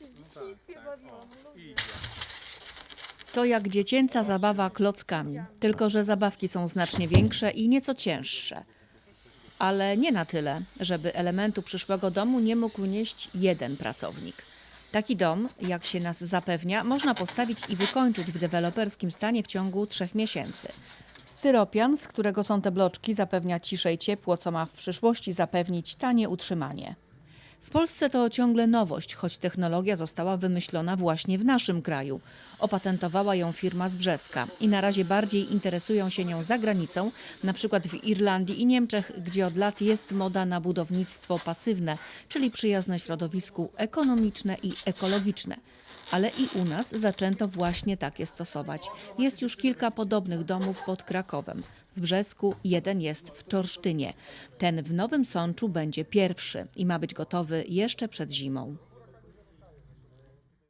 No tak, tak. To jak dziecięca zabawa klockami, tylko że zabawki są znacznie większe i nieco cięższe. Ale nie na tyle, żeby elementu przyszłego domu nie mógł nieść jeden pracownik. Taki dom, jak się nas zapewnia, można postawić i wykończyć w deweloperskim stanie w ciągu trzech miesięcy. Styropian, z którego są te bloczki, zapewnia ciszę i ciepło, co ma w przyszłości zapewnić tanie utrzymanie. W Polsce to ciągle nowość, choć technologia została wymyślona właśnie w naszym kraju. Opatentowała ją firma z Brzeska i na razie bardziej interesują się nią za granicą, na przykład w Irlandii i Niemczech, gdzie od lat jest moda na budownictwo pasywne, czyli przyjazne środowisku, ekonomiczne i ekologiczne. Ale i u nas zaczęto właśnie takie stosować. Jest już kilka podobnych domów pod Krakowem. W Brzesku jeden jest w Czorsztynie. Ten w Nowym Sączu będzie pierwszy i ma być gotowy jeszcze przed zimą.